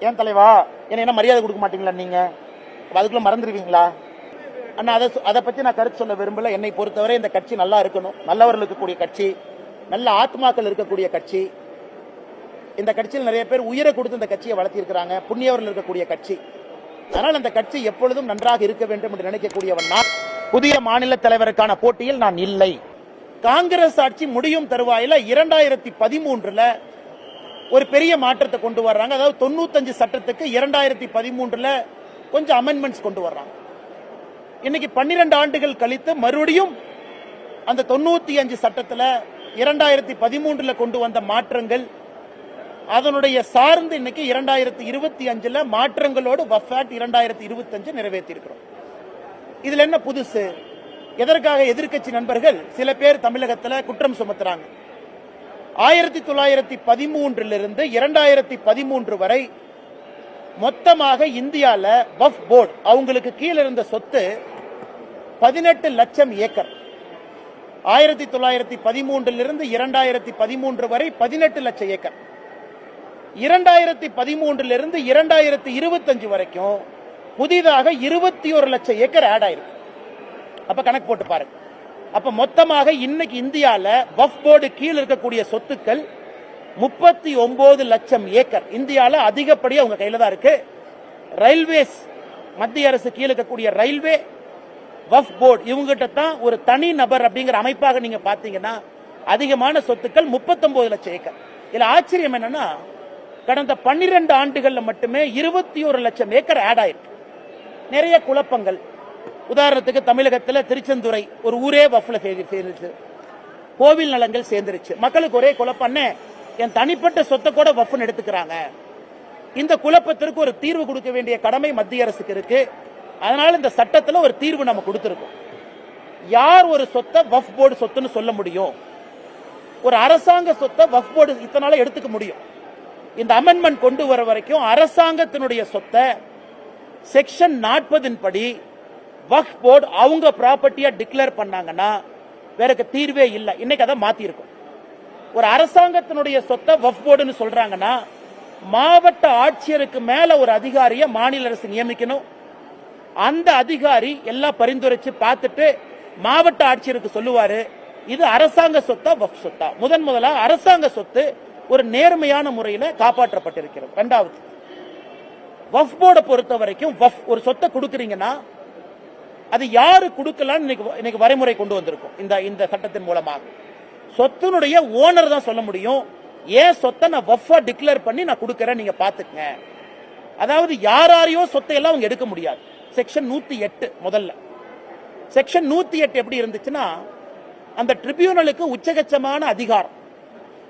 ஏன் தலைவா? என்ன என்ன மரியாதை கொடுக்க மாட்டீங்களா நீங்க? அதுக்குள்ள மறந்துடுவீங்களா அண்ணா அதை அதை பத்தி நான் கருத்து சொல்ல விரும்பல. என்னை பொறுத்தவரை இந்த கட்சி நல்லா இருக்கணும். நல்லவர்கள் இருக்கக்கூடிய கட்சி. நல்ல ஆத்மாக்கள் இருக்கக்கூடிய கட்சி. இந்த கட்சியில் நிறைய பேர் உயிரை கொடுத்து இந்த கட்சியை வளர்த்திருக்கிறாங்க. புண்ணியவர்கள் இருக்கக்கூடிய கட்சி. அதனால் அந்த கட்சி எப்பொழுதும் நன்றாக இருக்க வேண்டும் என்று நினைக்கக்கூடியவன் நான். புதிய மாநில தலைவருக்கான போட்டியில் நான் இல்லை. காங்கிரஸ் ஆட்சி முடியும் தருவாயில இரண்டாயிரத்தி பதிமூன்றுல ஒரு பெரிய மாற்றத்தை கொண்டு வர்றாங்க. அதாவது தொண்ணூத்தஞ்சு சட்டத்துக்கு இரண்டாயிரத்தி பதிமூன்றுல கொஞ்சம் அமெண்ட்மெண்ட்ஸ் கொண்டு வர்றாங்க. இன்னைக்கு பன்னிரண்டு ஆண்டுகள் கழித்து மறுபடியும் அந்த தொண்ணூத்தி அஞ்சு சட்டத்துல இரண்டாயிரத்தி பதிமூன்றுல கொண்டு வந்த மாற்றங்கள் அதனுடைய சார்ந்து இன்னைக்கு இரண்டாயிரத்தி இருபத்தி அஞ்சுல மாற்றங்களோடு வஃபாட் இரண்டாயிரத்தி இருபத்தி அஞ்சு நிறைவேற்றி இருக்கிறோம் இதுல என்ன புதுசு? எதற்காக எதிர்க்கட்சி நண்பர்கள் சில பேர் தமிழகத்துல குற்றம் சுமத்துறாங்க. ஆயிரத்தி தொள்ளாயிரத்தி பதிமூன்றிலிருந்து இரண்டாயிரத்தி பதிமூன்று வரை மொத்தமாக இந்தியால வஃப் போர்டு அவங்களுக்கு கீழே இருந்த சொத்து பதினெட்டு லட்சம் ஏக்கர். ஆயிரத்தி தொள்ளாயிரத்தி பதிமூன்றிலிருந்து இரண்டாயிரத்தி பதிமூன்று வரை பதினெட்டு லட்சம் ஏக்கர். இரண்டாயிரத்தி பதிமூன்றிலிருந்து இரண்டாயிரத்தி இருபத்தஞ்சு வரைக்கும் புதிதாக இருபத்தி ஒரு லட்சம் ஏக்கர் ஆட் ஆயிருக்கு. அப்ப கணக்கு போட்டு பாருங்க. அப்ப மொத்தமாக இன்னைக்கு இந்தியால வஃப் போர்டு கீழ் இருக்கக்கூடிய சொத்துக்கள் முப்பத்தி ஒன்பது லட்சம் ஏக்கர். இந்தியால அதிகப்படியா உங்க கையில தான் இருக்கு. ரயில்வேஸ் மத்திய அரசு கீழே இருக்கக்கூடிய ரயில்வே வஃப் போர்டு. இவங்ககிட்ட தான் ஒரு தனி நபர் அப்படிங்கிற அமைப்பாக நீங்க பாத்தீங்கன்னா அதிகமான சொத்துக்கள் 39 லட்சம் ஏக்கர். இதுல ஆச்சரியம் என்னன்னா கடந்த 12 ஆண்டுகள்ல மட்டுமே இருபத்தி ஒரு லட்சம் ஏக்கர் ஆட் ஆயிருக்கு. நிறைய குழப்பங்கள். உதாரணத்துக்கு தமிழகத்தில் திருச்செந்துறை ஒரு ஊரே வஃப்ல சேர்ந்துச்சு. கோவில் நலங்கள் சேர்ந்துருச்சு. மக்களுக்கு ஒரே குழப்பம் என் தனிப்பட்ட சொத்தை கூட வஃப்னு எடுத்துக்கிறாங்க. இந்த குழப்பத்திற்கு ஒரு தீர்வு கொடுக்க வேண்டிய கடமை மத்திய அரசுக்கு இருக்கு. அதனால இந்த சட்டத்தில் ஒரு தீர்வு நம்ம கொடுத்துருக்கோம். யார் ஒரு சொத்தை வஃப் போர்டு சொத்துன்னு சொல்ல முடியும்? ஒரு அரசாங்க சொத்தை வஃப் போர்டு இத்தனால எடுத்துக்க முடியும். இந்த அமெண்ட்மெண்ட் கொண்டு வர வரைக்கும் அரசாங்கத்தினுடைய சொத்தை செக்ஷன் நாற்பதின் படி வக்ஃப் போர்டு அவங்க ப்ராப்பர்ட்டியா டிக்ளேர் பண்ணாங்கன்னா வேறக்கு தீர்வே இல்லை. இன்னைக்கு அதை மாத்தி இருக்கும் ஒரு அரசாங்கத்தினுடைய சொத்தை வஃப் போர்டுன்னு சொல்றாங்கன்னா மாவட்ட ஆட்சியருக்கு மேல ஒரு அதிகாரியை மாநில அரசு நியமிக்கணும். அந்த அதிகாரி எல்லாம் பரிந்துரைச்சு பார்த்துட்டு மாவட்ட ஆட்சியருக்கு சொல்லுவாரு இது அரசாங்க சொத்தா வஃப் சொத்தா? முதன் முதலா அரசாங்க சொத்து ஒரு நேர்மையான முறையில காப்பாற்றப்பட்டிருக்கிறது. இரண்டாவது வஃப் போர்டை பொறுத்த வரைக்கும் வஃப் ஒரு சொத்தை கொடுக்குறீங்கன்னா அது யாரு கொடுக்கலாம்னு இன்னைக்கு இன்னைக்கு வரைமுறை கொண்டு வந்திருக்கும். இந்த இந்த சட்டத்தின் மூலமாக. சொத்தினுடைய ஓனர் தான் சொல்ல முடியும். ஏன் சொத்தை நான் வஃபா டிக்ளேர் பண்ணி நான் கொடுக்கறேன் நீங்க பாத்துக்கங்க அதாவது யாராரையோ சொத்தை எல்லாம் அவங்க எடுக்க முடியாது. செக்ஷன் நூத்தி எட்டு முதல்ல. செக்ஷன் நூத்தி எட்டு எப்படி இருந்துச்சுன்னா அந்த ட்ரிபியூனலுக்கு உச்சகச்சமான அதிகாரம்.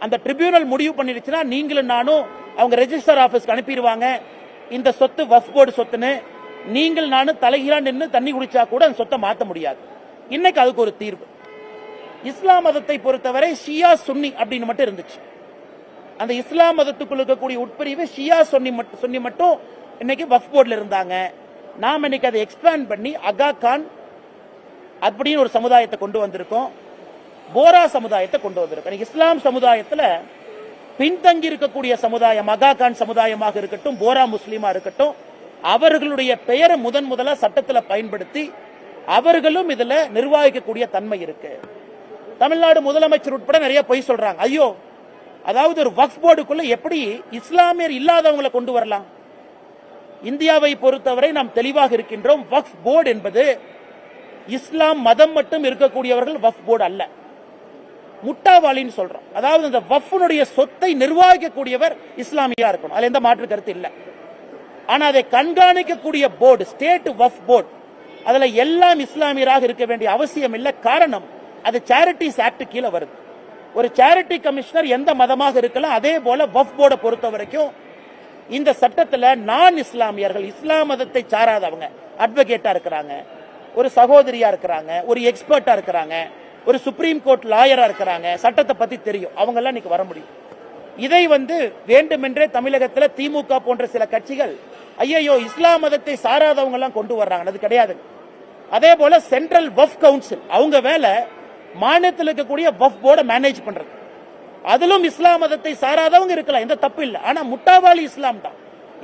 அந்த ட்ரிபியூனல் முடிவு பண்ணிடுச்சுன்னா நீங்களும் நானும் அவங்க ரெஜிஸ்டர் ஆபீஸ்க்கு அனுப்பிடுவாங்க. இந்த சொத்து வஃப் போர்டு சொத்துன்னு நீங்கள் நானும் தலைகீழா நின்று தண்ணி குடிச்சா கூட அந்த சொத்தை மாற்ற முடியாது. இன்னைக்கு அதுக்கு ஒரு தீர்வு. இஸ்லாம் மதத்தை பொறுத்தவரை ஷியா சுன்னி அப்படின்னு மட்டும் இருந்துச்சு. அந்த இஸ்லாம் மதத்துக்குள்ள இருக்கக்கூடிய உட்பிரிவு ஷியா சொன்னி மட்டும் சொன்னி மட்டும் இன்னைக்கு வஃப் போர்டில் இருந்தாங்க. நாம் இன்னைக்கு அதை எக்ஸ்பேண்ட் பண்ணி அகா கான் அப்படின்னு ஒரு சமுதாயத்தை கொண்டு வந்திருக்கோம். போரா சமுதாயத்தை கொண்டு வந்திருக்கோம். இஸ்லாம் சமுதாயத்தில் பின்தங்கி இருக்கக்கூடிய சமுதாயம் அகா கான் சமுதாயமாக இருக்கட்டும் போரா முஸ்லீமா இருக்கட்டும் அவர்களுடைய பெயரை முதன் முதலா சட்டத்தில் பயன்படுத்தி அவர்களும் இதுல நிர்வாகிக்கக்கூடிய தன்மை இருக்கு. தமிழ்நாடு முதலமைச்சர் உட்பட நிறைய பொய் சொல்றாங்க. ஐயோ அதாவது ஒரு வக்ஃப் போர்டுக்குள்ள எப்படி இஸ்லாமியர் இல்லாதவங்களை கொண்டு வரலாம்? இந்தியாவை பொறுத்தவரை நாம் தெளிவாக இருக்கின்றோம் வக்ஃப் போர்டு என்பது இஸ்லாம் மதம் மட்டும் இருக்கக்கூடியவர்கள் வஃப் போர்டு அல்ல. முட்டாவாளின்னு சொல்றோம். அதாவது இந்த வஃப்னுடைய சொத்தை நிர்வகிக்கக்கூடியவர் இஸ்லாமியா இருக்கணும். அதுல எந்த மாற்று கருத்து இல்லை. ஆனா அதை கண்காணிக்கக்கூடிய போர்டு ஸ்டேட் வஃப் போர்டு அதுல எல்லாம் இஸ்லாமியராக இருக்க வேண்டிய அவசியம் இல்லை. காரணம் அது சேரிட்டிஸ் ஆக்ட் கீழே வருது. ஒரு சேரிட்டி கமிஷனர் எந்த மதமாக இருக்கலாம் அதே போல வஃப் போர்டை பொறுத்த வரைக்கும் இந்த சட்டத்துல நான் இஸ்லாமியர்கள் இஸ்லாம் மதத்தை சாராதவங்க அட்வொகேட்டா இருக்கிறாங்க ஒரு சகோதரியா இருக்கிறாங்க ஒரு எக்ஸ்பர்ட்டா இருக்கிறாங்க ஒரு சுப்ரீம் கோர்ட் லாயரா இருக்கிறாங்க சட்டத்தை பத்தி தெரியும். அவங்க எல்லாம் இன்னைக்கு வர முடியும். இதை வந்து வேண்டுமென்றே தமிழகத்தில் திமுக போன்ற சில கட்சிகள் ஐயையோ இஸ்லாம் மதத்தை சாராதவங்க எல்லாம் கொண்டு வர்றாங்க அது கிடையாது. அதே போல சென்ட்ரல் வஃப் கவுன்சில் அவங்க வேலை மாநிலத்தில் இருக்கக்கூடிய வஃப் போர்டை மேனேஜ் பண்றது. அதிலும் இஸ்லாம் மதத்தை சாராதவங்க இருக்கலாம் எந்த தப்பு இல்லை. ஆனா முட்டாவாளி இஸ்லாம் தான்.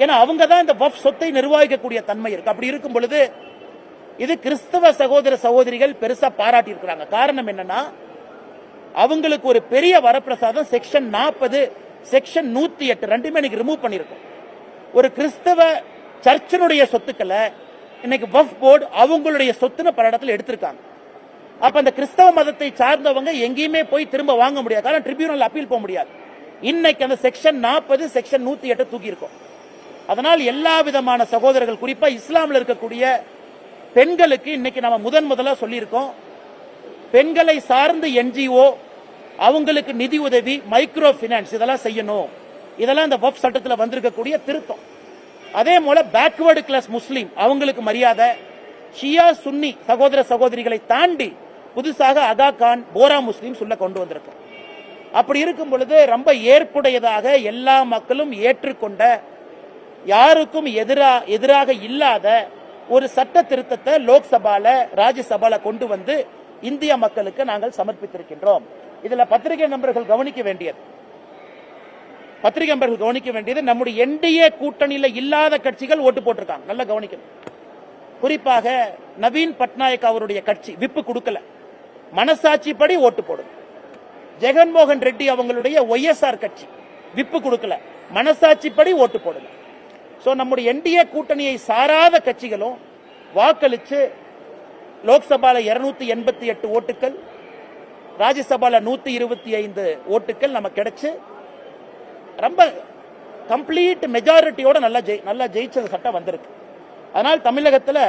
ஏன்னா அவங்க தான் இந்த வஃப் சொத்தை நிர்வகிக்கக்கூடிய தன்மை இருக்கு. அப்படி இருக்கும் பொழுது இது கிறிஸ்தவ சகோதர சகோதரிகள் பெருசா பாராட்டி இருக்கிறாங்க. காரணம் என்னன்னா அவங்களுக்கு ஒரு பெரிய வரப்பிரசாதம் செக்ஷன் நாற்பது செக்ஷன் நூத்தி எட்டு ரெண்டுமே எனக்கு ரிமூவ் பண்ணிருக்கோம் ஒரு கிறிஸ்தவ சர்ச்சினுடைய சொத்துக்களை இன்னைக்கு வஃப் போர்டு அவங்களுடைய சொத்துன்னு பல இடத்துல எடுத்திருக்காங்க. அப்ப அந்த கிறிஸ்தவ மதத்தை சார்ந்தவங்க எங்கேயுமே போய் திரும்ப வாங்க முடியாது. காரணம் ட்ரிபியூனல் அப்பீல் போக முடியாது. இன்னைக்கு அந்த செக்ஷன் நாற்பது செக்ஷன் நூத்தி எட்டு தூக்கி இருக்கும் அதனால் எல்லா விதமான சகோதரர்கள் குறிப்பா இஸ்லாமில் இருக்கக்கூடிய பெண்களுக்கு இன்னைக்கு நம்ம முதன் முதலா சொல்லியிருக்கோம். பெண்களை சார்ந்த என்ஜிஓ அவங்களுக்கு நிதி உதவி மைக்ரோ பினான்ஸ் இதெல்லாம் செய்யணும். இதெல்லாம் இந்த வப் சட்டத்தில் வந்திருக்கக்கூடிய திருத்தம். அதே போல பேக்வேர்டு கிளாஸ் முஸ்லீம் அவங்களுக்கு மரியாதை. ஷியா சுன்னி சகோதர சகோதரிகளை தாண்டி புதுசாக அதா கான் போரா முஸ்லீம் சொல்ல கொண்டு வந்திருக்கோம். அப்படி இருக்கும் பொழுது ரொம்ப ஏற்புடையதாக எல்லா மக்களும் ஏற்றுக்கொண்ட யாருக்கும் எதிரா எதிராக இல்லாத ஒரு சட்ட திருத்தத்தை லோக்சபால ராஜ்யசபால கொண்டு வந்து இந்திய மக்களுக்கு நாங்கள் சமர்ப்பித்திருக்கின்றோம். இதுல பத்திரிகை நண்பர்கள் கவனிக்க வேண்டியது. பத்திரிகை நண்பர்கள் கவனிக்க வேண்டியது நம்முடைய என்டிஏ கூட்டணியில இல்லாத கட்சிகள் ஓட்டு போட்டிருக்காங்க. நல்லா கவனிக்கணும். குறிப்பாக நவீன் பட்நாயக் அவருடைய கட்சி விப்பு கொடுக்கல. மனசாட்சிப்படி ஓட்டு போடும் ஜெகன்மோகன் ரெட்டி அவங்களுடைய ஒய்எஸ்ஆர் கட்சி விப்பு கொடுக்கல. மனசாட்சிப்படி ஓட்டு போடுங்க சோ நம்முடைய என்டிஏ கூட்டணியை சாராத கட்சிகளும் வாக்களிச்சு லோக்சபால இருநூத்தி எண்பத்தி எட்டு ஓட்டுகள் ராஜ்யசபால நூத்தி இருபத்தி ஐந்து ஓட்டுகள் நமக்கு கிடைச்சு ரொம்ப கம்ப்ளீட் மெஜாரிட்டியோட நல்லா ஜெய் நல்லா ஜெயிச்ச சட்டம் வந்திருக்கு. அதனால் தமிழகத்தில்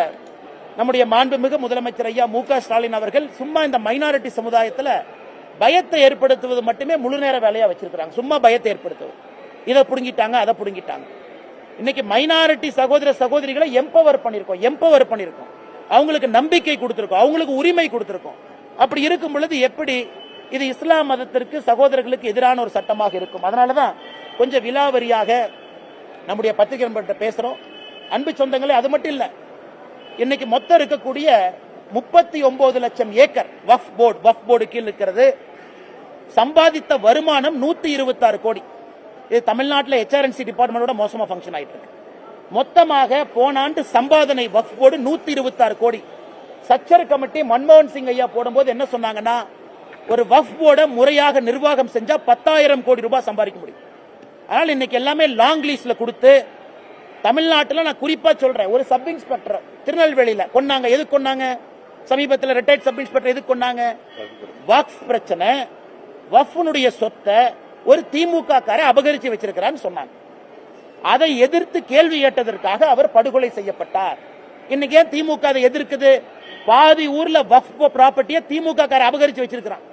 நம்முடைய மாண்புமிகு முதலமைச்சர் ஐயா மு ஸ்டாலின் அவர்கள் சும்மா இந்த மைனாரிட்டி சமுதாயத்தில் பயத்தை ஏற்படுத்துவது மட்டுமே முழு நேர வேலையாக வச்சிருக்கிறாங்க. சும்மா பயத்தை ஏற்படுத்துவது. இதை பிடுங்கிட்டாங்க அதை பிடுங்கிட்டாங்க. இன்னைக்கு மைனாரிட்டி சகோதர சகோதரிகளை எம்பவர் பண்ணியிருக்கோம் எம்பவர் பண்ணியிருக்கோம் அவங்களுக்கு நம்பிக்கை கொடுத்துருக்கோம் அவங்களுக்கு உரிமை கொடுத்துருக்கோம். அப்படி இருக்கும் பொழுது எப்படி இது இஸ்லாம் மதத்திற்கு சகோதரர்களுக்கு எதிரான ஒரு சட்டமாக இருக்கும். அதனாலதான் கொஞ்சம் விலாவரியாக நம்முடைய பத்திரிகை நண்பர்கிட்ட பேசுறோம். அன்பு சொந்தங்களே அது மட்டும் இல்லை இன்னைக்கு மொத்தம் இருக்கக்கூடிய முப்பத்தி ஒன்பது லட்சம் acre Waqf board Waqf board கீழ் இருக்கிறது. சம்பாதித்த வருமானம் நூத்தி இருபத்தாறு கோடி. இது தமிழ்நாட்டில் ஹெச்ஆர்என்சி டிபார்ட்மெண்டோட மோசமா ஃபங்க்ஷன் ஆயிட்டு இருக்கு மொத்தமாக போன ஆண்டு சம்பாதனை வஃப் போர்டு நூத்தி இருபத்தாறு கோடி. சச்சர் கமிட்டி மன்மோகன் சிங் ஐயா போடும்போது என்ன சொன்னாங்கன்னா ஒரு வஃப் போர்டை முறையாக நிர்வாகம் செஞ்சா பத்தாயிரம் கோடி ரூபாய் சம்பாதிக்க முடியும். அதனால இன்னைக்கு எல்லாமே லாங் லீஸ்ல கொடுத்து தமிழ்நாட்டில் நான் குறிப்பா சொல்றேன் ஒரு சப் இன்ஸ்பெக்டர் திருநெல்வேலியில கொன்னாங்க. எது கொண்டாங்க சமீபத்தில் ரிட்டையர்ட் சப் இன்ஸ்பெக்டர் எதுக்கு கொன்னாங்க? வக்ஃப் பிரச்சனை வஃப்னுடைய சொத்தை ஒரு திமுக காரை அபகரிச்சு வச்சிருக்கிறான்னு சொன்னாங்க. அதை எதிர்த்து கேள்வி கேட்டதற்காக அவர் படுகொலை செய்யப்பட்டார். இன்னைக்கு ஏன் திமுக அதை எதிர்க்குது? பாதி ஊர்ல வஃப் ப்ராப்பர்ட்டியை திமுக காரை அபகரிச்சு வச்சிருக்கிறான்.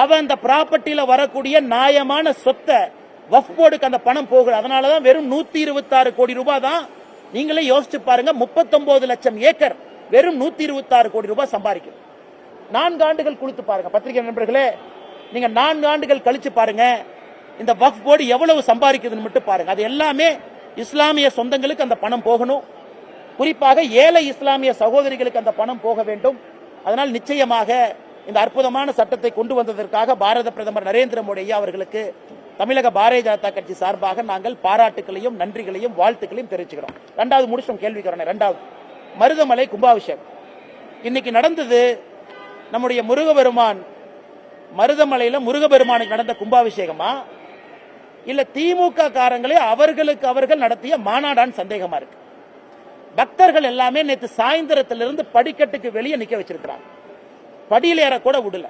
அவன் அந்த ப்ராப்பர்ட்டியில வரக்கூடிய நியாயமான சொத்தை வஃப் போர்டுக்கு அந்த பணம் போகுது அதனாலதான் வெறும் நூத்தி இருபத்தாறு கோடி ரூபாய் தான் நீங்களே யோசிச்சு பாருங்க முப்பத்தொன்பது லட்சம் ஏக்கர் வெறும் நூத்தி இருபத்தாறு கோடி ரூபாய் சம்பாதிக்கும் நான்கு ஆண்டுகள் கொடுத்து பாருங்க பத்திரிகை நண்பர்களே நீங்க நான்கு ஆண்டுகள் கழிச்சு பாருங்க இந்த வக்ஃப் போர்டு எவ்வளவு சம்பாதிக்குதுன்னு மட்டும் பாருங்க. அது எல்லாமே இஸ்லாமிய சொந்தங்களுக்கு அந்த பணம் போகணும். குறிப்பாக ஏழை இஸ்லாமிய சகோதரிகளுக்கு அந்த பணம் போக வேண்டும். அதனால் நிச்சயமாக இந்த அற்புதமான சட்டத்தை கொண்டு வந்ததற்காக பாரத பிரதமர் நரேந்திர மோடி ஐயா அவர்களுக்கு தமிழக பாரதிய ஜனதா கட்சி சார்பாக நாங்கள் பாராட்டுகளையும் நன்றிகளையும் வாழ்த்துக்களையும் தெரிவிச்சுக்கிறோம். ரெண்டாவது முடிச்சோம் கேள்விக்கிறோம் ரெண்டாவது மருதமலை கும்பாபிஷேகம். இன்னைக்கு நடந்தது நம்முடைய முருகபெருமான் மருதமலையில முருகபெருமானுக்கு நடந்த கும்பாபிஷேகமா? இல்ல திமுக காரங்களே அவர்களுக்கு அவர்கள் நடத்திய மாநாடான்னு சந்தேகமா இருக்கு. பக்தர்கள் எல்லாமே நேற்று சாயந்தரத்திலிருந்து படிக்கட்டுக்கு வெளியே நிக்க வச்சிருக்கிறாங்க. படியில் ஏற கூட விடல.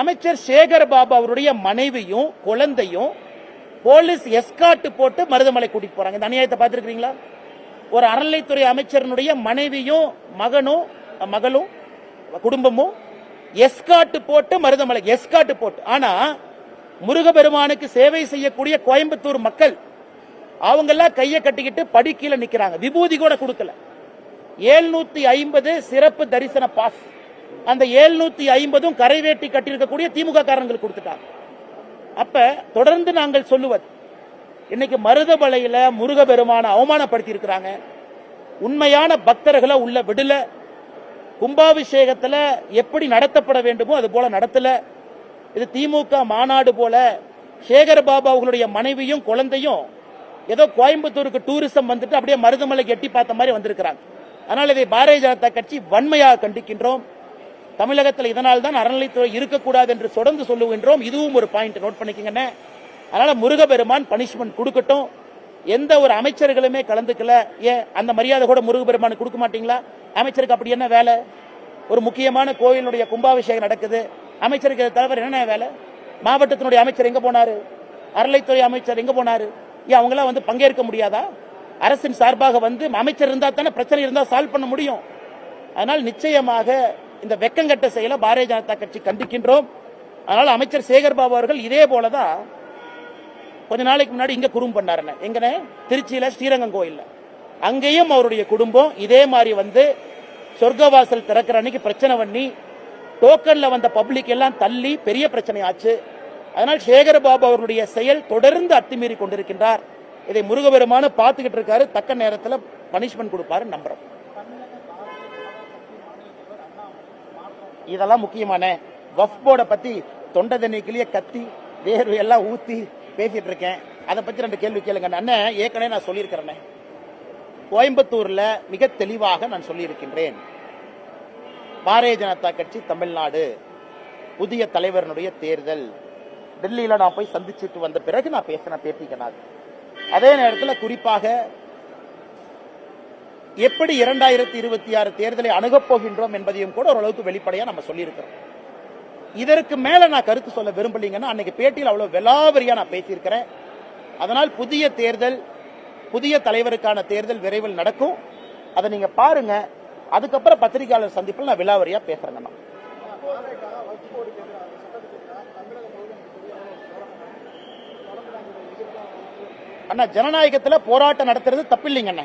அமைச்சர் சேகர் பாபு அவருடைய மனைவியும் குழந்தையும் போலீஸ் எஸ்காட்டு போட்டு மருதமலை கூட்டிட்டு போறாங்க. இந்த அநியாயத்தை பார்த்துருக்கீங்களா ஒரு அறநிலைத்துறை அமைச்சரனுடைய மனைவியும் மகனும் மகளும் குடும்பமும் எஸ்காட்டு போட்டு மருதமலை எஸ்காட்டு போட்டு. ஆனா முருகபெருமானுக்கு சேவை செய்யக்கூடிய கோயம்புத்தூர் மக்கள் அவங்க எல்லாம் கட்டிக்கிட்டு படிக்கீழ நிக்கிறாங்க. விபூதி கூட கொடுக்கல. ஏழ்நூத்தி ஐம்பது சிறப்பு தரிசன பாஸ். அந்த ஏழ்நூத்தி ஐம்பதும் கரைவேட்டி கட்டியிருக்கக்கூடிய திமுக காரங்களுக்கு கொடுத்துட்டாங்க. அப்ப தொடர்ந்து நாங்கள் சொல்லுவது இன்னைக்கு மருதமலையில முருகபெருமான அவமானப்படுத்தி இருக்கிறாங்க உண்மையான பக்தர்களை உள்ள விடல. கும்பாபிஷேகத்துல எப்படி நடத்தப்பட வேண்டுமோ அது போல நடத்தல. இது திமுக மாநாடு போல சேகர் பாபா அவங்களுடைய மனைவியும் குழந்தையும் ஏதோ கோயம்புத்தூருக்கு டூரிசம் வந்துட்டு அப்படியே மருதமலைக்கு எட்டி பார்த்த மாதிரி வந்திருக்கிறாங்க. அதனால் இதை பாரதிய ஜனதா கட்சி வன்மையாக கண்டிக்கின்றோம். தமிழகத்தில் இதனால் தான் அறநிலைத்துறை இருக்கக்கூடாது என்று தொடர்ந்து சொல்லுகின்றோம். இதுவும் ஒரு பாயிண்ட் நோட் பண்ணிக்கங்கண்ணே அதனால முருகபெருமான் பனிஷ்மெண்ட் கொடுக்கட்டும். எந்த ஒரு அமைச்சர்களுமே கலந்துக்கல. ஏன்? அந்த மரியாதை கூட முருகபெருமான் கொடுக்க மாட்டீங்களா? அமைச்சருக்கு அப்படி என்ன வேலை? ஒரு முக்கியமான கோயிலுடைய கும்பாபிஷேகம் நடக்குது. அமைச்சருக்கு தலைவர் என்னென்ன வேலை? மாவட்டத்தினுடைய அமைச்சர் எங்க போனாரு? அறநிலைத்துறை அமைச்சர் எங்க போனாரு? ஏன் அவங்களாம் வந்து பங்கேற்க முடியாதா? அரசின் சார்பாக வந்து அமைச்சர் இருந்தா தானே பிரச்சனை இருந்தா சால்வ் பண்ண முடியும். அதனால் நிச்சயமாக இந்த வெக்கங்கட்ட செயலை பாரதிய ஜனதா கட்சி கண்டிக்கின்றோம். அதனால் அமைச்சர் சேகர் பாபு அவர்கள் இதே போலதான் கொஞ்ச நாளைக்கு முன்னாடி இங்க குறும் பண்ணாருன்னு. எங்கனே? திருச்சியில ஸ்ரீரங்கம் கோயில்ல. அங்கேயும் அவருடைய குடும்பம் இதே மாதிரி வந்து சொர்க்கவாசல் திறக்கிற அன்னைக்கு பிரச்சனை பண்ணி டோக்கன்ல வந்த பப்ளிக் எல்லாம் தள்ளி பெரிய பிரச்சனை ஆச்சு. அதனால் சேகர் பாபு அவருடைய செயல் தொடர்ந்து அத்துமீறி கொண்டிருக்கின்றார். இதை முருகபெருமான பார்த்துக்கிட்டு இருக்காரு. தக்க நேரத்தில் பனிஷ்மெண்ட் கொடுப்பாரு நம்புறோம். இதெல்லாம் முக்கியமான வஃப் போர்டை பத்தி தொண்டை தண்ணிக்குள்ளேயே கத்தி வேர்வை எல்லாம் ஊத்தி பேசிட்டு இருக்கேன். அதை பத்தி ரெண்டு கேள்வி கேளுங்க. அண்ணன் ஏற்கனவே நான் சொல்லியிருக்கிறேன். கோயம்புத்தூர்ல மிக தெளிவாக நான் சொல்லியிருக்கின்றேன். பாரதிய ஜனதா கட்சி தமிழ்நாடு புதிய தலைவரனுடைய தேர்தல். டெல்லியில நான் போய் சந்திச்சுட்டு வந்த பிறகு நான் பேசின பேட்டிக்கனாது அதே நேரத்தில் குறிப்பாக எப்படி இரண்டாயிரத்தி இருபத்தி ஆறு தேர்தலை அணுகப் போகின்றோம் என்பதையும் கூட ஓரளவுக்கு வெளிப்படையா நம்ம சொல்லியிருக்கிறோம். இதற்கு மேல நான் கருத்து சொல்ல விரும்பலீங்கன்னா அன்னைக்கு பேட்டியில் அவ்வளவு விலாவரியா நான் பேசியிருக்கிறேன். அதனால் புதிய தேர்தல் புதிய தலைவருக்கான தேர்தல் விரைவில் நடக்கும். அதை நீங்க பாருங்க. அதுக்கப்புறம் பத்திரிகையாளர் சந்திப்பில் நான் விலாவரியா பேசுறேங்க நான் அண்ணா ஜனநாயகத்தில் போராட்டம் நடத்துறது தப்பில்லைங்க அண்ணா.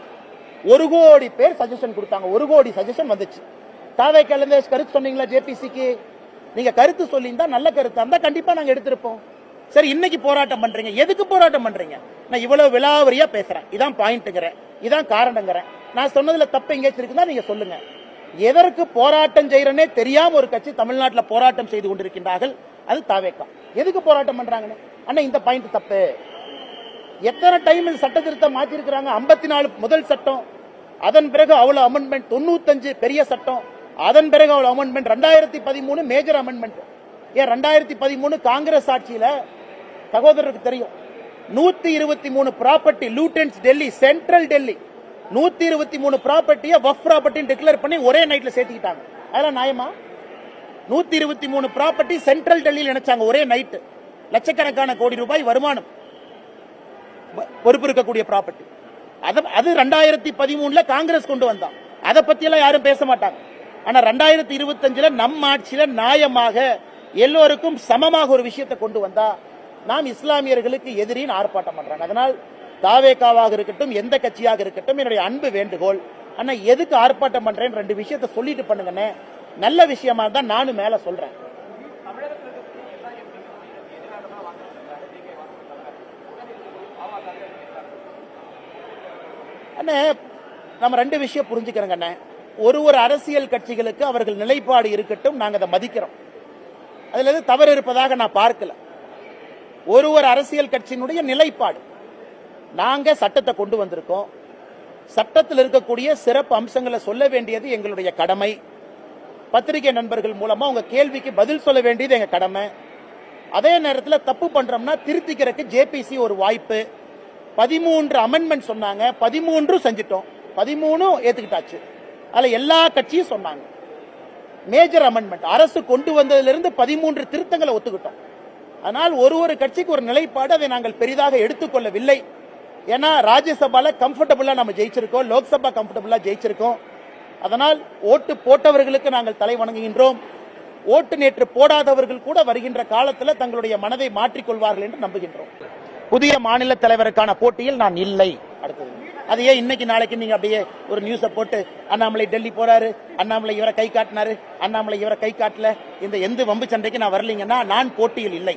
ஒரு கோடி பேர் சஜஷன் கொடுத்தாங்க. ஒரு கோடி சஜஷன் வந்துச்சு. தாவே இருந்து கருத்து சொன்னீங்களா ஜேபிசிக்கு? நீங்க கருத்து சொல்லியிருந்தா நல்ல கருத்தா இருந்தா கண்டிப்பா நாங்க எடுத்திருப்போம். சரி இன்னைக்கு போராட்டம் பண்றீங்க. எதுக்கு போராட்டம் பண்றீங்க? நான் இவ்வளவு விலாவரியா பேசுறேன். இதான் பாயிண்ட்ங்கிறேன் இதான் காரணங்கிறேன் நான் சொன்னதுல தப்பு எங்கேயாச்சும் இருக்குதா நீங்க சொல்லுங்க. எதற்கு போராட்டம் செய்யறனே தெரியாம ஒரு கட்சி தமிழ்நாட்டில் போராட்டம் செய்து கொண்டிருக்கின்றார்கள்? அது தாவேக்கா. எதுக்கு போராட்டம் பண்றாங்கன்னு? அண்ணா இந்த பாயிண்ட் தப்பு. எத்தனை டைம் சட்ட திருத்தம் மாற்றிருக்கிறாங்க ஐம்பத்தி நாலு முதல் சட்டம். அதன் பிறகு அவ்வளவு அமெண்ட்மெண்ட் தொண்ணூத்தஞ்சு பெரிய சட்டம். அதன் பிறகு அவ்வளவு அமெண்ட்மெண்ட் ரெண்டாயிரத்தி பதிமூணு மேஜர் அமெண்ட்மெண்ட் ஏன் ரெண்டாயிரத்தி பதிமூணு காங்கிரஸ் ஆட்சியில சகோதரருக்கு தெரியும். நூத்தி இருபத்தி மூணு property Lutyens Delhi central Delhi நூத்தி இருபத்தி மூணு ப்ராப்பர்ட்டியை வஃப் ப்ராப்பர்ட்டி டிக்ளேர் பண்ணி ஒரே நைட்ல சேர்த்துக்கிட்டாங்க. அதெல்லாம் நியாயமா? நூத்தி இருபத்தி மூணு ப்ராப்பர்ட்டி சென்ட்ரல் டெல்லியில் நினைச்சாங்க ஒரே நைட்டு லட்சக்கணக்கான கோடி ரூபாய் வருமானம். பொறுப்பு இருக்கக்கூடிய ப்ராப்பர்ட்டி அது அது ரெண்டாயிரத்தி பதிமூணுல காங்கிரஸ் கொண்டு வந்தான். அதை பத்தியெல்லாம் யாரும் பேச மாட்டாங்க. ஆனா ரெண்டாயிரத்தி இருபத்தஞ்சுல நம் ஆட்சியில நியாயமாக எல்லோருக்கும் சமமாக ஒரு விஷயத்தை கொண்டு வந்தா நாம் இஸ்லாமியர்களுக்கு எதிரின்னு ஆர்ப்பாட்டம் பண்றாங்க. அதனால் தாவேக்காவாக இருக்கட்டும் எந்த கட்சியாக இருக்கட்டும் என்னுடைய அன்பு வேண்டுகோள். ஆனா எதுக்கு ஆர்ப்பாட்டம் பண்றேன்னு ரெண்டு விஷயத்த சொல்லிட்டு பண்ணுங்கன்னு நல்ல விஷயமா தான் நானும் மேல சொல்றேன். அண்ணே நம்ம ரெண்டு விஷயம் புரிஞ்சுக்கிறோங்க அண்ணே. ஒரு ஒரு அரசியல் கட்சிகளுக்கு அவர்கள் நிலைப்பாடு இருக்கட்டும் நாங்கள் அதை மதிக்கிறோம். அதில் தவறு இருப்பதாக நான் பார்க்கல. ஒரு ஒரு அரசியல் கட்சியினுடைய நிலைப்பாடு. நாங்கள் சட்டத்தை கொண்டு வந்திருக்கோம். சட்டத்தில் இருக்கக்கூடிய சிறப்பு அம்சங்களை சொல்ல வேண்டியது எங்களுடைய கடமை. பத்திரிகை நண்பர்கள் மூலமா உங்க கேள்விக்கு பதில் சொல்ல வேண்டியது எங்க கடமை. அதே நேரத்தில் தப்பு பண்றோம்னா திருத்திக்கிறதுக்கு ஜேபிசி ஒரு வாய்ப்பு. பதிமூன்று அமெண்ட்மெண்ட் சொன்னாங்க பதிமூன்றும் செஞ்சிட்டோம். பதிமூணும் ஏத்துக்கிட்டாச்சு. அதில் எல்லா கட்சியும் சொன்னாங்க. மேஜர் அமெண்ட்மெண்ட் அரசு கொண்டு வந்ததிலிருந்து பதிமூன்று திருத்தங்களை ஒத்துக்கிட்டோம். ஆனால் ஒரு ஒரு கட்சிக்கு ஒரு நிலைப்பாடு அதை நாங்கள் பெரிதாக எடுத்துக்கொள்ளவில்லை. ஏன்னா ராஜ்யசபால கம்ஃபர்டபுளா நம்ம ஜெயிச்சிருக்கோம். லோக்சபா கம்ஃபர்டபுளா ஜெயிச்சிருக்கோம். அதனால் ஓட்டு போட்டவர்களுக்கு நாங்கள் தலை வணங்குகின்றோம். ஓட்டு நேற்று போடாதவர்கள் கூட வருகின்ற காலத்தில் தங்களுடைய மனதை மாற்றிக்கொள்வார்கள் என்று நம்புகின்றோம். புதிய மாநில தலைவருக்கான போட்டியில் நான் இல்லை. அடுத்தது. அது ஏன் இன்னைக்கு நாளைக்கு நீங்க அப்படியே ஒரு நியூஸ போட்டு அண்ணாமலை டெல்லி போறாரு அண்ணாமலை இவரை கை காட்டினாரு அண்ணாமலை இவரை கை காட்டல இந்த எந்த வம்பு சண்டைக்கு நான் வரலீங்கன்னா நான் போட்டியில் இல்லை.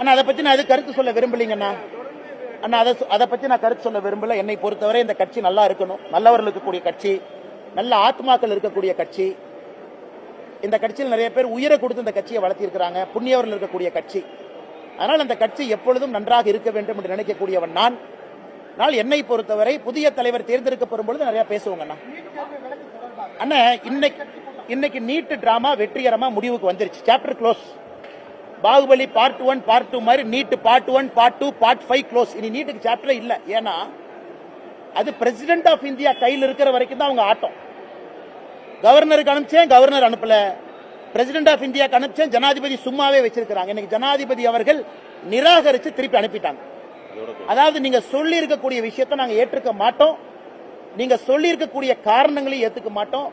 ஆனா அதை பத்தி நான் அது கருத்து சொல்ல விரும்பலீங்கண்ணா அண்ணா? அதை அதை பத்தி நான் கருத்து சொல்ல விரும்பல. என்னை பொறுத்தவரை இந்த கட்சி நல்லா இருக்கணும். நல்லவர்கள் இருக்கக்கூடிய கட்சி. நல்ல ஆத்மாக்கள் இருக்கக்கூடிய கட்சி. இந்த கட்சியில் நிறைய பேர் உயிரை கொடுத்து இந்த கட்சியை வளர்த்திருக்கிறாங்க புண்ணியவர்கள் இருக்கக்கூடிய கட்சி. அதனால் அந்த கட்சி எப்பொழுதும் நன்றாக இருக்க வேண்டும் என்று நினைக்கக்கூடியவன் நான். ஆனால் என்னை பொறுத்தவரை புதிய தலைவர் தேர்ந்தெடுக்கப்படும் பொழுது நிறைய பேசுவோங்க அண்ணா. இன்னைக்கு இன்னைக்கு நீட் டிராமா வெற்றிகரமா முடிவுக்கு வந்துருச்சு. Chapter close Baahubali part one part two மாதிரி NEET part one part two part five close இனி நீட்டுக்கு சாப்டர் இல்ல. ஏன்னா அது பிரசிடென்ட் ஆஃப் இந்தியா கையில் இருக்கிற வரைக்கும் தான் அவங்க ஆட்டம். கவர்னருக்கு அனுப்பிச்சேன் கவர்னர் அனுப்பல. பிரசிடென்ட் ஆஃப் இந்தியாக்கு அனுப்பிச்சேன் ஜனாதிபதி சும்மாவே வச்சிருக்கிறாங்க. இன்னைக்கு ஜனாதிபதி அவர்கள் நிராகரித்து திருப்பி அனுப்பிட்டாங்க. அதாவது நீங்க சொல்லி இருக்கக்கூடிய விஷயத்தை நாங்க ஏற்றுக்க மாட்டோம். நீங்க சொல்லி இருக்கக்கூடிய காரணங்களையும் ஏத்துக்க மாட்டோம்.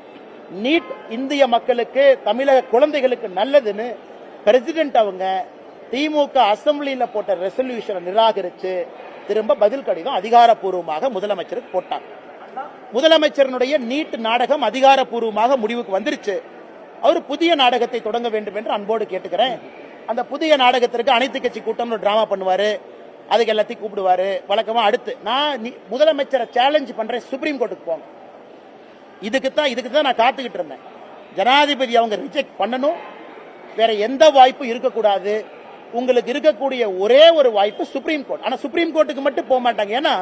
நீட் இந்திய மக்களுக்கு தமிழக குழந்தைகளுக்கு நல்லதுன்னு பிரசிடென்ட் அவங்க திமுக அசம்பிளியில போட்ட ரெசல்யூஷனை நிராகரிச்சு திரும்ப பதில் கடிதம் அதிகாரப்பூர்வமாக முதலமைச்சருக்கு போட்டாங்க. முதலமைச்சரனுடைய நீட் நாடகம் அதிகாரப்பூர்வமாக முடிவுக்கு வந்துருச்சு. அவர் புதிய நாடகத்தை தொடங்க வேண்டும் என்று அன்போடு கேட்டுக்கிறேன். அந்த புதிய நாடகத்திற்கு அனைத்து கட்சி கூட்டம் ஒரு டிராமா பண்ணுவாரு. அதுக்கு எல்லாத்தையும் கூப்பிடுவாரு. வழக்கமா அடுத்து நான் முதலமைச்சரை சேலஞ்ச் பண்றேன் சுப்ரீம் கோர்ட்டுக்கு போங்க. இதுக்கு தான் இதுக்கு தான் நான் காத்துக்கிட்டு இருந்தேன். ஜனாதிபதி அவங்க ரிஜெக்ட் பண்ணணும். வேற எந்த வாய்ப்பும் இருக்கக்கூடாது. உங்களுக்கு இருக்கக்கூடிய ஒரே ஒரு வாய்ப்பு சுப்ரீம் கோர்ட் ஆனா சுப்ரீம் கோர்ட்டுக்கு மட்டும் போக மாட்டாங்க. ஏன்னா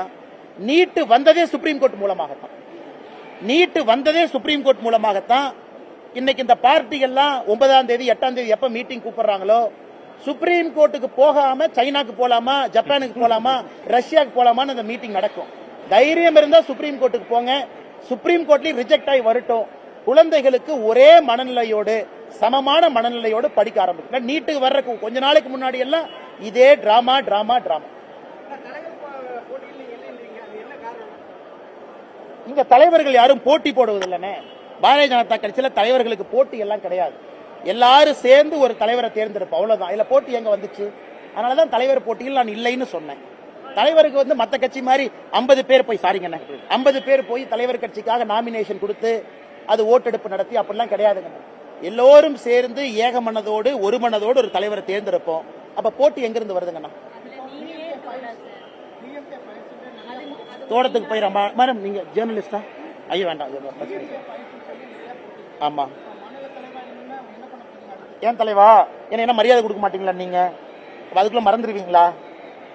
நீட்டு வந்ததே சுப்ரீம் கோர்ட் மூலமாகத்தான். நீட்டு வந்ததே சுப்ரீம் கோர்ட் மூலமாகத்தான் இன்னைக்கு இந்த பார்ட்டி எல்லாம் ஒன்பதாம் தேதி எட்டாம் தேதி எப்ப மீட்டிங் கூப்பிடுறாங்களோ சுப்ரீம் கோர்ட்டுக்கு போகாம சைனாக்கு போலாமா ஜப்பானுக்கு போலாமா ரஷ்யாவுக்கு போலாமான்னு அந்த மீட்டிங் நடக்கும். தைரியம் இருந்தா சுப்ரீம் கோர்ட்டுக்கு போங்க. சுப்ரீம் கோர்ட்லயும் ரிஜெக்ட் ஆகி வரட்டும். குழந்தைகளுக்கு ஒரே மனநிலையோடு சமமான மனநிலையோடு படிக்க ஆரம்பிக்கல நீட்டுக்கு வர்றதுக்கு கொஞ்ச நாளைக்கு முன்னாடி எல்லாம் இதே டிராமா டிராமா டிராமா தலைவர் போ- போட்டியில் நீங்க இல்லைன்றீங்க அது என்ன காரணம் இங்க தலைவர்கள் யாரும் போட்டி போடுவதில்லைனே. பாரதிய ஜனதா கட்சியில தலைவர்களுக்கு போட்டி எல்லாம் கிடையாது. எல்லாரும் சேர்ந்து ஒரு தலைவரை தேர்ந்தெடுப்போம். அவ்வளவுதான். இதுல போட்டி எங்க வந்துச்சு? அதனாலதான் தலைவர் போட்டியில் நான் இல்லைன்னு சொன்னேன். தலைவருக்கு வந்து மத்த கட்சி மாதிரி 50 பேர் போய் சாரிங்கண்ணே 50 பேர் போய் தலைவர் கட்சிக்காக நாமினேஷன் கொடுத்து அது ஓட்டெடுப்பு நடத்தி அப்படிலாம் கிடையாதுங்க எல்லோரும் சேர்ந்து ஏக மனதோடு ஒரு மனதோடு ஒரு தலைவரை தேர்ந்தெடுப்போம். அப்ப போட்டி எங்கிருந்து வருதுங்கண்ணா தோட்டத்துக்கு போயிடறா மேடம் நீங்க ஜேர்னலிஸ்டா ஐயோ வேண்டாம் ஆமா. ஏன் தலைவா? என்ன என்ன மரியாதை கொடுக்க மாட்டீங்களா நீங்க? அதுக்குள்ள மறந்துடுவீங்களா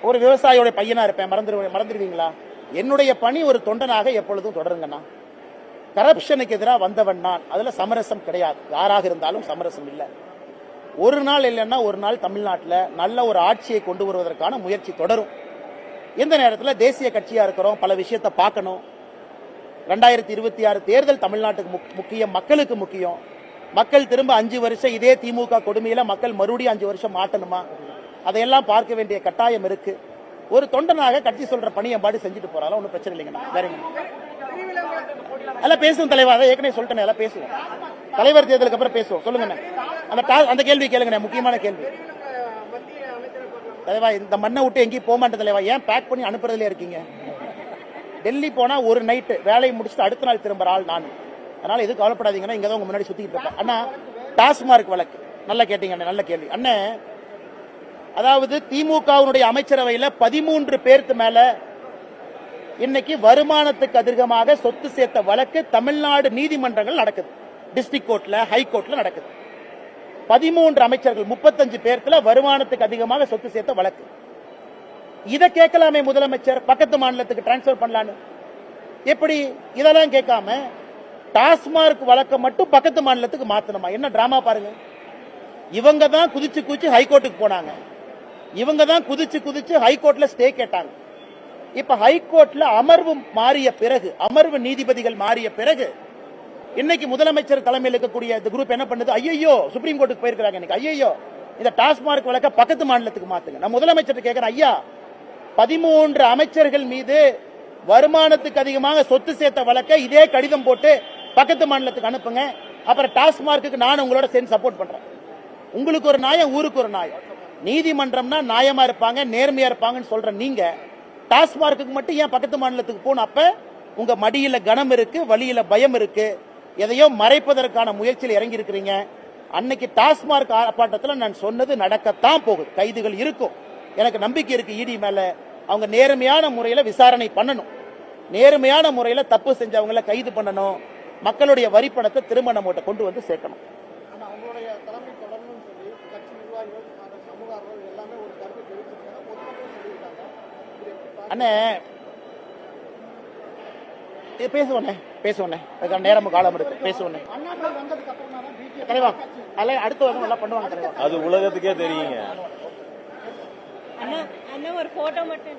ஒரு விவசாயியோட பையனா இருப்பேன் மறந்துடு மறந்துடுவீங்களா என்னுடைய பணி ஒரு தொண்டனாக எப்பொழுதும் தொடருங்கண்ணா. கரப்ஷனுக்கு எதிராக வந்தவன் நான். அதுல சமரசம் கிடையாது. யாராக இருந்தாலும் சமரசம் இல்லை. ஒரு நாள் இல்லைன்னா ஒரு நாள் தமிழ்நாட்டில் நல்ல ஒரு ஆட்சியை கொண்டு வருவதற்கான முயற்சி தொடரும். எந்த நேரத்தில் தேசிய கட்சியா இருக்கிறோம் பல விஷயத்தை பார்க்கணும். ரெண்டாயிரத்தி இருபத்தி ஆறு தேர்தல் தமிழ்நாட்டுக்கு முக்- முக்கியம் மக்களுக்கு முக்கியம். மக்கள் திரும்ப அஞ்சு வருஷம் இதே திமுக கொடுமையில மக்கள் மறுபடியும் அஞ்சு வருஷம் மாட்டணுமா? அதையெல்லாம் பார்க்க வேண்டிய கட்டாயம் இருக்கு. ஒரு தொண்டனாக கட்சி சொல்ற பணியை பாடி செஞ்சுட்டு போறாலும் ஒன்றும் பிரச்சனை இல்லைங்கண்ணா வேறங்க எல்லாம் பேசுவோம் தலைவா. அதை ஏற்கனவே சொல்லிட்டேன் எல்லாம் பேசுவோம். தலைவர் தேர்தலுக்கு அப்புறம் பேசுவோம். சொல்லுங்கண்ணே. அந்த அந்த கேள்வி கேளுங்கண்ணே முக்கியமான கேள்வி. தலைவா இந்த மண்ணை விட்டு எங்கேயும் போக மாட்டேன் தலைவா. ஏன்? பேக் பண்ணி அனுப்புறதுல இருக்கீங்க. டெல்லி போனா ஒரு நைட்டு வேலையை முடிச்சுட்டு அடுத்த நாள் திரும்புற ஆள் நான். அதனால எதுவும் கவலைப்படாதீங்கன்னா இங்க தான் உங்க முன்னாடி சுத்திட்டு இருப்பேன். அண்ணா டாஸ்மார்க் வழக்கு. நல்லா கேட்டீங்க அண்ணே, நல்ல கேள்வி. அண்ணே அதாவது திமுகவினுடைய அமைச்சரவையில பதிமூன்று பேருக்கு மேல இன்னைக்கு வருமானத்துக்கு அதிகமாக சொத்து சேர்த்த வழக்கு தமிழ்நாடு நீதிமன்றங்கள் நடக்குது. டிஸ்ட்ரிக்ட் கோர்ட்ல ஹைகோர்ட்ல நடக்குது. பதிமூன்று அமைச்சர்கள் முப்பத்தஞ்சு பேர்த்துல வருமானத்துக்கு அதிகமாக சொத்து சேர்த்த வழக்கு. இதை கேட்கலாமே முதலமைச்சர் பக்கத்து மாநிலத்துக்கு டிரான்ஸ்பர் பண்ணலான்னு. எப்படி? இதெல்லாம் கேட்காம டாஸ்மார்க் வழக்க மட்டும் பக்கத்து மாநிலத்துக்கு மாத்தணுமா? என்ன டிராமா பாருங்க. இவங்க தான் குதிச்சு குதிச்சு ஹைகோர்ட்டுக்கு போனாங்க. இவங்க தான் குதிச்சு குதிச்சு ஹைகோர்ட்ல ஸ்டே கேட்டாங்க. இப்ப ஹைகோர்ட்ல அமர்வு மாறிய பிறகு அமர்வு நீதிபதிகள் மாறிய பிறகு இன்னைக்கு முதலமைச்சர் தலைமையில் இருக்கக்கூடிய இந்த குரூப் என்ன பண்ணுது? ஐயோ சுப்ரீம் கோர்ட்டுக்கு போயிருக்காங்க இன்னைக்கு. ஐயோ இந்த டாஸ்மார்க் வழக்க பக்கத்து மாநிலத்துக்கு மாத்துங்க. நான் முதலமைச்சர் கேட்கிறேன் ஐயா பதிமூன்று அமைச்சர்கள் மீது வருமானத்துக்கு அதிகமாக சொத்து சேர்த்த வழக்க இதே கடிதம் போட்டு பக்கத்து மாநிலத்துக்கு அனுப்புங்க. அப்புறம் டாஸ்மார்க்கு நான் உங்களோட சேர்ந்து சப்போர்ட் பண்றேன். உங்களுக்கு ஒரு நியாயம் ஊருக்கு ஒரு நியாயம். நீதிமன்றம்னா நியாயமா இருப்பாங்க நேர்மையா இருப்பாங்கன்னு சொல்ற நீங்க. டாஸ்மார்க்குக்கு மட்டும் ஏன் பக்கத்து மாநிலத்துக்கு போன அப்ப? உங்க மடியில கனம் இருக்கு வழியில பயம் இருக்கு. எதையோ மறைப்பதற்கான முயற்சியில் இறங்கி இருக்கிறீங்க அன்னைக்கு டாஸ்மார்க் ஆர்ப்பாட்டத்தில் நான் சொன்னது நடக்கத்தான் போகுது. கைதுகள் இருக்கும். எனக்கு நம்பிக்கை இருக்கு இடி மேல. அவங்க நேர்மையான முறையில விசாரணை பண்ணணும். நேர்மையான முறையில தப்பு செஞ்சவங்கள கைது பண்ணணும். மக்களுடைய வரிப்பணத்தை திரும்ப நம்மகிட்ட கொண்டு வந்து சேர்க்கணும். ஆனா பேசுவோண்ணே பேசுவோண்ணே அதுக்கான நேரம் காலம் இருக்கு பேசுவோண்ணே அண்ணாமலை வந்ததுக்கு அப்புறமா தான் பிஜேபி தலைவா அதில் அடுத்து வந்து நல்லா பண்ணுவாங்க அது உலகத்துக்கே தெரியுங்க. அண்ணா அண்ணா ஒரு போட்டோ மட்டும்